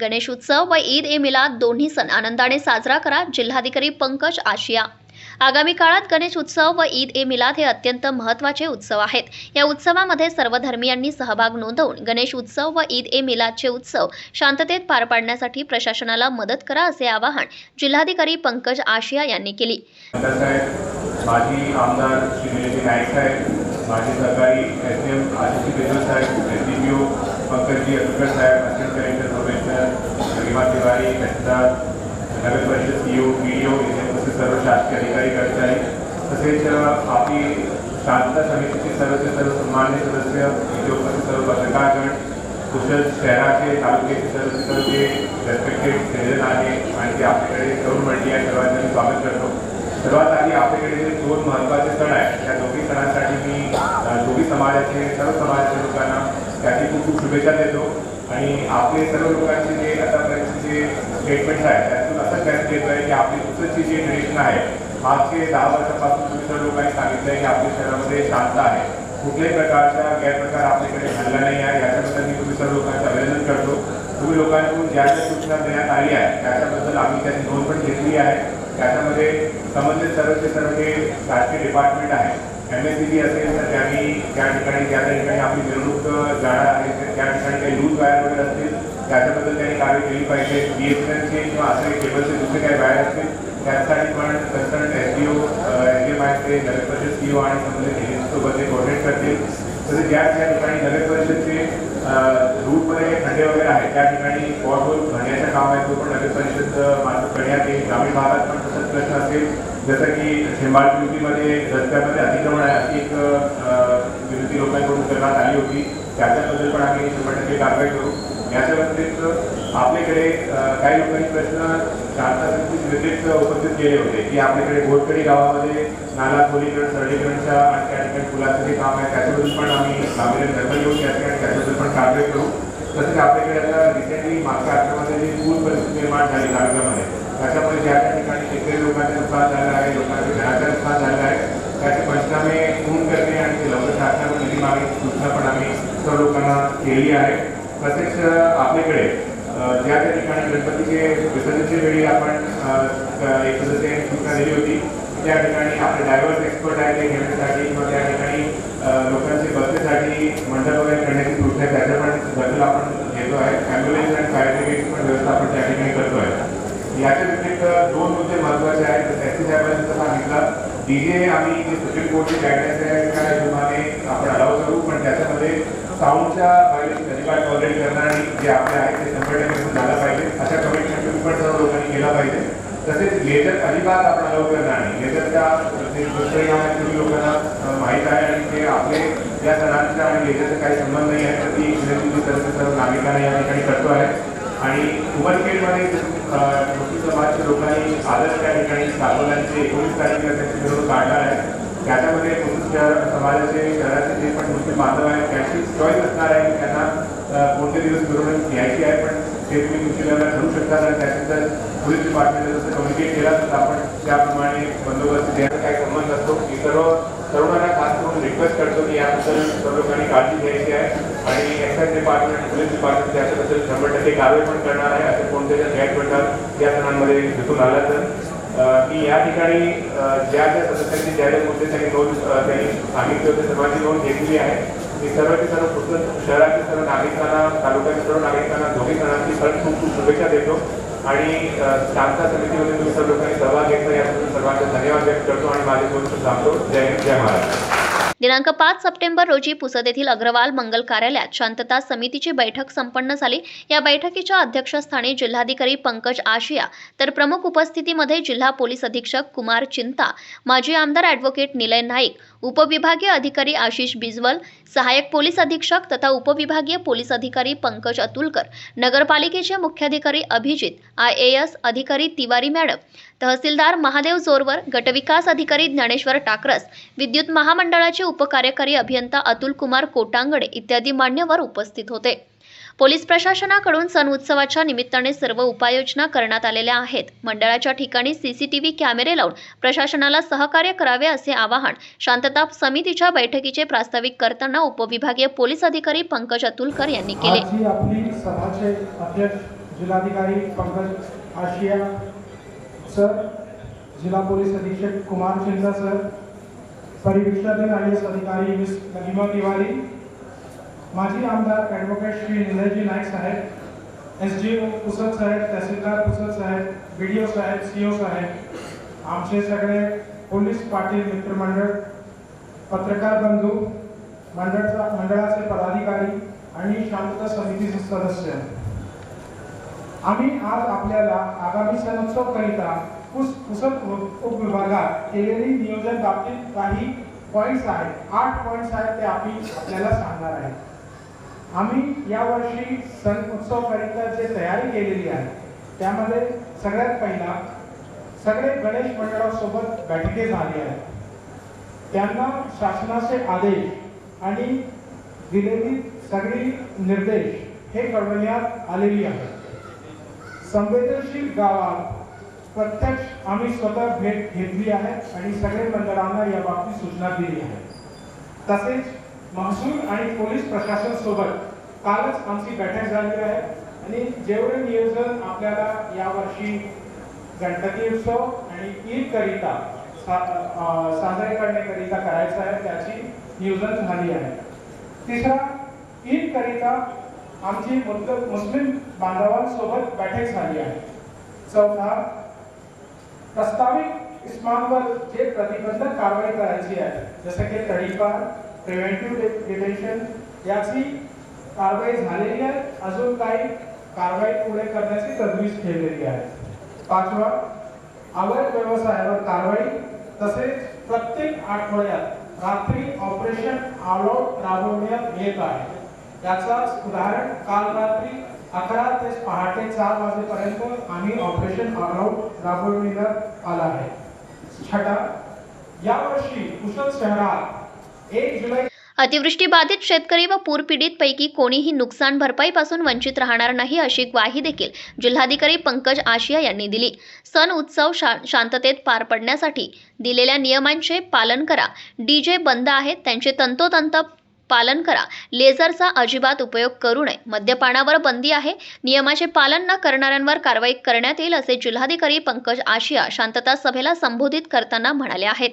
गणेश उत्सव व ईद ए मिलाद दोन्ही सण आनंदाने साजरा करा जिल्हाधिकारी पंकज आशिया. आगामी काळात गणेश उत्सव व ईद ए मिलाद हे अत्यंत महत्त्वाचे उत्सव आहेत. या उत्सवामध्ये सर्व धर्मियांनी सहभाग नोंदवून गणेश उत्सव व ईद ए मिलादचे उत्सव शांततेत पार पाडण्यासाठी प्रशासनाला मदत करा असे आवाहन जिल्हाधिकारी पंकज आशिया यांनी केली. माजी आमदार श्री नाईक साहेब माजी सहकारी एस एम आशिष साहेब एस डी पंकजी अतुकर साहेब assistant collector professor Rima Tiwari तहसीलदार नगर परिषद C O P D O इथे सर्व शासकीय अधिकारी कर्मचारी तसेच अ, आपली शांतता समितीचे सर्वचे सर्व सन्मान्य सदस्य इथे उपस्थित सर्व पत्रकारगण कुशल शहराचे तालुक्याचे सर्व सर्व जे रेस्पेक्टेड सिटीजन आहे आणि ते आपल्याकडे तरुण मंडळी आहे स्वागत करतो सर्वात आधी जे दोन महत्त्वाचे सण आहेत त्या दोन्ही सणांसाठी मी अ, दोन्ही समाजाचे सर्व समाजाच्या लोकांना त्याची खूप खूप शुभेच्छा देतो. आणि आपले सर्व लोकांचे जे आतापर्यंतचे जे स्टेटमेंट्स आहेत त्यातून असं लक्षात येतो आहे की आपली पुस्तकची जी ट्रेडिशन आहे मागचे दहा वर्षापासून तुम्ही सर्व लोकांनी सांगितलं आहे की आपल्या शहरामध्ये शांत आहे. कुठल्याही प्रकारचा गैरप्रकार आपल्याकडे घडला नाही आहे. याच्याबद्दल मी तुम्ही सर्व लोकांचं अभिनंदन करतो. तुम्ही लोकांकडून ज्या ज्या सूचना देण्यात आली आहे त्याच्याबद्दल आम्ही त्याची नोंद पण घेतली आहे. त्याच्यामध्ये संबंधित सर्वचे सर्व जे शासकीय डिपार्टमेंट आहे एम एस सी बी असेल तर त्यांनी त्या ठिकाणी त्या ठिकाणी आपली मिरवणूक जाणार आहे त्या ठिकाणी काही लूज वायर वगैरे असतील त्याच्याबद्दल त्यांनी कारवाई केली पाहिजे बी एस एन एलचे किंवा असे केबलचे दुसरे काही वायर असतील त्यासाठी पण concern S D O S D M आयचे नगर परिषद सी ओ आणि संबंधित एजन्सीसोबत ते कोऑर्डिनेट करतील तसेच ज्या ज्या ठिकाणी नगर परिषदचे रूटमध्ये खड्डे वगैरे आहेत त्या ठिकाणी स्पॉट होल भरण्याचं काम आहे तो पण नगर परिषद मार्फत करण्यात येईल ग्रामीण भागात पण तसंच प्रश्न असेल जसं की शेंबाळ पिंपरीमध्ये रस्त्यामध्ये अतिक्रमण आहे अशी एक विरोधी लोकांकडून करण्यात आली होती. त्याच्याबद्दल पण आम्ही शंभर टक्के कारवाई करू. याच्या व्यतिरिक्त आपल्याकडे काही लोकांनी प्रश्न शांता समिती व्यतिरिक्त उपस्थित केले होते की आपल्याकडे घोटकडी गावामध्ये नाला खोलीकरण सरळीकरणच्या आणि त्या ठिकाणी पुलाचं जे काम आहे त्याच्याबद्दल पण आम्ही गांभीर्याने दखल घेऊन त्या ठिकाणी त्याच्याबद्दल पण कारवाई करू. तसंच आपल्याकडे आता रिसेंटली मागच्या आठवड्यामध्ये जी पूर परिस्थिती निर्माण झाली कार्यक्रमामध्ये त्याच्यामुळे ज्या त्या ठिकाणी शेतकरी लोकांचं नुकसान झालं आहे लोकांचे घराचं नुकसान झालं आहे त्याचे पंचनामे पूर्ण करणे आणि ते लवकर शासनाकडून निधी मागणी सूचना पण आम्ही सर्व लोकांना केली आहे. तसेच आपल्याकडे ज्या त्या ठिकाणी गणपतीचे विसर्जनच्या वेळी आपण एक सदस्य सूचना दिली होती त्या ठिकाणी आपले डायव्हर्स एक्सपर्ट आहे ते घेण्यासाठी किंवा त्या ठिकाणी अ, लोकांचे बसण्यासाठी मंडळ वगैरे करण्याची सूचना आहे त्याच्या पण दखल आपण घेतो आहे. ॲम्ब्युलन्स आणि फायर ब्रिगेडची पण व्यवस्था आपण त्या ठिकाणी करतो आहे याच्या व्यतिरिक्त दोन मुद्दे महत्त्वाचे आहेत. तर त्याची साहेबांनी सांगितलं डीजे आम्ही सुप्रीम कोर्टचे गायडन्स आहे. त्या हिशोबाने आपण अलाव करू. पण त्याच्यामध्ये साऊंडच्या व्हायलेशन अजिबात टॉलरेट आणि जे आपले आहेत ते शंभर टक्के झालं पाहिजे. अशा कमिटमेंट पण सर्व लोकांनी केला पाहिजे. तसेच लेजर अजिबात आपण अलाव करणार नाही. लेजरच्या दुष्परिणाम तुम्ही लोकांना माहीत आहे आणि ते आपले या सणांचा आणि लेजरचा काही संबंध नाही आहे तर ती विनंती सर्व नागरिकांना या ठिकाणी करतो आहे. आणि उमरखेडमध्ये मुस्लिम समाजच्या लोकांनी आदर्श त्या ठिकाणी दाखवल्याचे एकोणीस तारखेला त्यांची मिरवणूक काढणार आहे त्याच्यामध्ये मुस्लिम शहर समाजाचे शहराचे जे पण मुस्लिम बांधव आहेत त्यांची चॉईस असणार आहे की त्यांना कोणते दिवस मिरवणूक घ्यायची आहे पण ते तुम्ही तुमच्या लेवलला ठरवू शकता आणि त्याच्यानंतर पोलीस डिपार्टमेंटने जसं कम्युनिकेट केला तर आपण त्याप्रमाणे बंदोबस्त द्यायचा काय संबंध असतो. की सर्व तरुणांना खास करून रिक्वेस्ट करतो की याबद्दल सर्व लोकांनी काळजी घ्यायची आहे. आणि एक्साईज डिपार्टमेंट पोलीस डिपार्टमेंट त्याच्याबद्दल शंभर टक्के कारवाई पण करणार आहे. असे कोणते जर गैरप्रकार या सणांमध्ये दिसून आला तर. मी या ठिकाणी ज्या ज्या सदस्यांनी ज्या ज्या मुद्दे त्यांनी नोंद त्यांनी सांगितले होते सर्वांची नोंद घेतली आहे. मी सर्वांची सर्व पुस्तक शहरातील सर्व नागरिकांना तालुक्यातील सर्व नागरिकांना दोन्ही सणांची खरंच खूप खूप शुभेच्छा देतो. आणि शांता समितीमध्ये तुम्ही सर्व लोकांनी सहभाग घेतला याबद्दल सर्वांचा धन्यवाद व्यक्त करतो आणि माझे दोन सांगतो जय हिंद जय महाराष्ट्र. दिनांक पाच सप्टेंबर रोजी पुसद येथील अग्रवाल मंगल कार्यालयात शांतता समितीची बैठक संपन्न झाली. या बैठकीच्या अध्यक्षस्थानी जिल्हाधिकारी पंकज आशिया तर प्रमुख उपस्थितीमध्ये जिल्हा पोलीस अधीक्षक कुमार चिंता माजी आमदार ॲडव्होकेट निलय नाईक उपविभागीय अधिकारी आशिष बिजवल सहाय्यक पोलीस अधीक्षक तथा उपविभागीय पोलीस अधिकारी पंकज अतुलकर नगरपालिकेचे मुख्याधिकारी अभिजित आय ए एस अधिकारी तिवारी मॅडम तहसीलदार महादेव जोरवर गटविकास अधिकारी ज्ञानेश्वर टाकरस विद्युत महामंडळाचे उपकार्यकारी अभियंता अतुल कुमार कोटांगडे इत्यादी मान्यवर उपस्थित होते. पोलीस प्रशासनाकडून सण उत्सवाच्या निमित्ताने सर्व उपाययोजना करण्यात आलेल्या आहेत. मंडळाच्या ठिकाणी सीसीटीव्ही कॅमेरे लावून प्रशासनाला सहकार्य करावे असे आवाहन शांतता समितीच्या बैठकीचे प्रास्ताविक करताना उपविभागीय पोलीस अधिकारी पंकज अतुलकर यांनी केले. जिल्हाधिकारी पंकज आशिया सर जिल्हा पोलीस अधीक्षक कुमार चिंता सर परिवीक्षाधीन आय एस अधिकारी मिस नलिमा तिवारी माजी आमदार ॲडव्होकेट श्री निलयजी नाईक साहेब एस जी ओ पुसद साहेब तहसीलदार पुसद साहेब बी डी ओ साहेब सी ओ साहेब आमचे सगळे पोलीस पाटील मित्रमंडळ पत्रकार बंधू मंडळचा मंडळाचे पदाधिकारी आणि शांतता समितीचे सदस्य. आम्ही आज आपल्याला आगामी सणोत्सव करिता पुस उपविभागात केलेली नियोजन बाबतीत काही पॉईंट्स आहेत. आठ पॉईंट्स आहेत ते आम्ही आपल्याला सांगणार आहे. आम्ही यावर्षी सण उत्सवपर्यंत जे तयारी केलेली आहे त्यामध्ये सगळ्यात पहिला सगळे गणेश मंडळासोबत बैठके झाली आहेत. त्यांना शासनाचे आदेश आणि दिलेली सगळी निर्देश हे कळवण्यात आलेली आहेत. संवेदनशील गावात प्रत्यक्ष आम्ही स्वतः भेट घेतली आहे आणि सगळे मंडळांना या बाबतीत सूचना दिली आहे. तसेच महसूल आणि पोलीस प्रशासन सोबत कालच आमची बैठक झाली आहे आणि जेवढे नियोजन आपल्याला यावर्षी गणपती उत्सव आणि ईद करिता साजरे करण्याकरिता करायचं आहे त्याची नियोजन झाली आहे. तिसरा ईद करिता आमची मुस्लिम मुस्लिम बांधवांसोबत बैठक झाली आहे. चौथा प्रस्तावित इस्मांवर जे प्रतिबंधक कारवाई करायची आहे. जसं की तडीपार प्रिव्हेंटिव्ह डिटेन्शन याची कारवाई झालेली आहे. अजून काही कारवाई पुढे करण्याची तजवीज केलेली आहे. पाचवा अवैध व्यवसायावर कारवाई तसेच प्रत्येक आठवड्यात रात्री ऑपरेशन ऑल राबवण्यात येत आहे. याचाच उदाहरण काल रात्री अकरा ते पहाटे चार वाजेपर्यंत आम्ही ऑपरेशन आउट राबवण्यात आला आहे. छठा यावर्षी कुशल शहरात एक जुलै अतिवृष्टीबाधित शेतकरी व पूरपीडित पैकी कोणीही नुकसान भरपाईपासून वंचित राहणार नाही अशी ग्वाही देखील जिल्हाधिकारी पंकज आशिया यांनी दिली. सण उत्सव शा शांततेत पार पडण्यासाठी दिलेल्या नियमांचे पालन करा. डीजे बंद आहेत त्यांचे तंतोतंत पालन करा. लेझरचा अजिबात उपयोग करू नये. मद्यपानावर बंदी आहे. नियमाचे पालन न करणाऱ्यांवर कारवाई करण्यात येईल असे जिल्हाधिकारी पंकज आशिया शांतता सभेला संबोधित करताना म्हणाले आहेत.